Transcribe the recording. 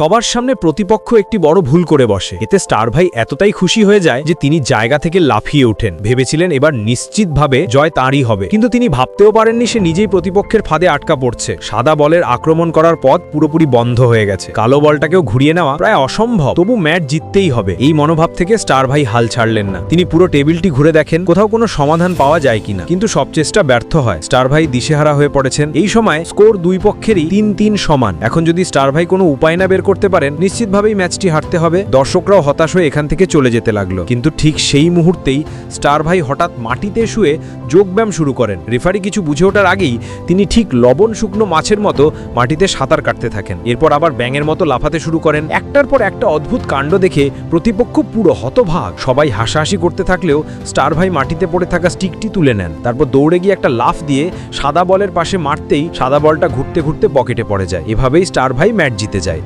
সবার সামনে প্রতিপক্ষ একটি বড় ভুল করে বসে। এতে স্টার ভাই এতটাই খুশি হয়ে যায় যে তিনি জায়গা থেকে লাফিয়ে ওঠেন। ভেবেছিলেন এবার নিশ্চিতভাবে জয় তাঁরই হবে। কিন্তু তিনি ভাবতেও পারেননি সে নিজেই প্রতিপক্ষের ফাঁদে আটকা পড়ছে। সাদা বলের আক্রমণ করার পথ পুরোপুরি বন্ধ হয়ে গেছে। কালো বলটাকেও ঘুরিয়ে নেওয়া প্রায় অসম্ভব। তবু ম্যাচ জিততেই হবে। এই মনোভাব থেকে স্টার ভাই হাল ছাড়লেন না। তিনি পুরো টেবিলটি ঘুরে দেখেন, কোথাও কোনো সমাধান পাওয়া যায় কিনা। কিন্তু সব চেষ্টা ব্যর্থ হয়। স্টার ভাই দিশেহারা হয়ে পড়েছেন। এই সময় স্কোর দুই পক্ষেরই তিন তিন সমান। এখন যদি স্টার ভাই কোনো উপায় না বের করতে পারেন, নিশ্চিতভাবেই ম্যাচটি হারতে হবে। দর্শকরাও হতাশ হয়ে এখান থেকে চলে যেতে লাগল। কিন্তু ঠিক সেই মুহূর্তেই স্টার ভাই হঠাৎ মাটিতে শুয়ে যোগব্যায়াম শুরু করেন। রেফারি কিছু বুঝে ওঠার আগেই তিনি ঠিক লবণ শুকনো মাছের মতো মাটিতে সাঁতার কাটতে থাকেন। এরপর আবার ব্যাঙের মতো লাফাতে শুরু করেন। একটার পর একটা অদ্ভুত কাণ্ড দেখে প্রতিপক্ষ পুরো হতভাগ। সবাই হাসাহাসি করতে থাকলেও স্টার ভাই মাটিতে পড়ে থাকা স্টিকটি তুলে নেন। তারপর দৌড়ে গিয়ে একটা লাফ দিয়ে সাদা বলের পাশে মারতেই সাদা বলটা ঘুরতে ঘুরতে পকেটে পড়ে যায়। এভাবেই স্টার ভাই ম্যাচ জিতে যায়।